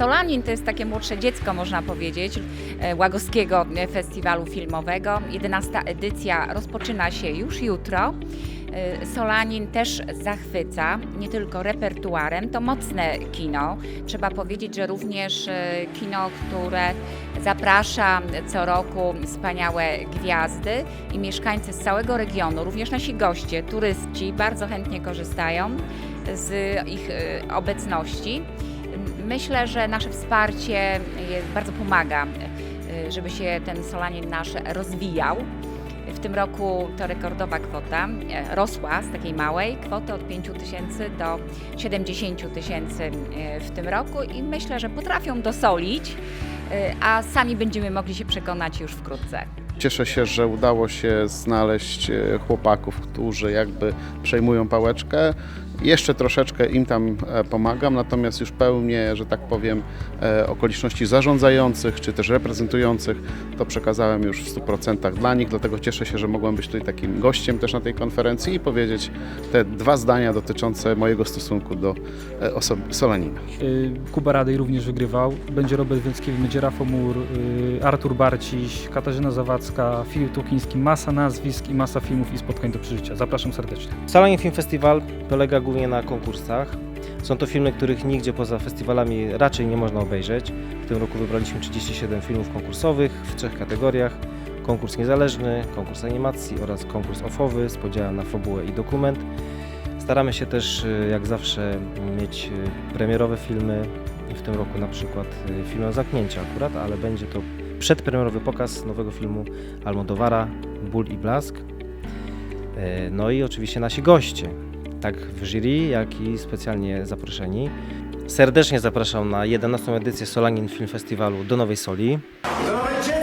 Solanin to jest takie młodsze dziecko, można powiedzieć, e, Łagowskiego Festiwalu Filmowego. 11 edycja rozpoczyna się już jutro. E, Solanin też zachwyca, nie tylko repertuarem, to mocne kino. Trzeba powiedzieć, że również e, kino, które zaprasza co roku wspaniałe gwiazdy i mieszkańcy z całego regionu, również nasi goście, turyści bardzo chętnie korzystają z ich obecności. Myślę, że nasze wsparcie bardzo pomaga, y, żeby się ten Solanin nasz rozwijał. W tym roku to rekordowa kwota, e, rosła z takiej małej kwoty od 5 tysięcy do 70 tysięcy e, w tym roku i myślę, że potrafią dosolić, e, a sami będziemy mogli się przekonać już wkrótce. Cieszę się, że udało się znaleźć e, chłopaków, którzy jakby przejmują pałeczkę. Jeszcze troszeczkę im tam e, pomagam, natomiast już pełnię, że tak powiem, e, okoliczności zarządzających czy też reprezentujących to przekazałem już w 100% dla nich, dlatego cieszę się, że mogłem być tutaj takim gościem też na tej konferencji i powiedzieć te dwa zdania dotyczące mojego stosunku do e, osoby Solanina. Kuba Radej również wygrywał. Będzie Robert Więckiewicz, będzie Rafał Mur, Artur Barciś, Katarzyna Zawadzka, Filip Tukiński. Masa nazwisk i masa filmów i spotkań do przeżycia. Zapraszam serdecznie. Salanin Film Festival polega głównie na konkursach. Są to filmy, których nigdzie poza festiwalami raczej nie można obejrzeć. W tym roku wybraliśmy 37 filmów konkursowych w trzech kategoriach. Konkurs niezależny, konkurs animacji oraz konkurs ofowy z podziałem na fabułę i dokument. Staramy się też, y, jak zawsze, mieć y, premierowe filmy. W tym roku na przykład y, film o akurat, ale będzie to przedpremierowy pokaz nowego filmu Almodovara Ból i Blask. E, No i oczywiście nasi goście, tak w jury, jak i specjalnie zaproszeni. Serdecznie zapraszam na 11. edycję Solangin Film Festiwalu do Nowej Soli. Do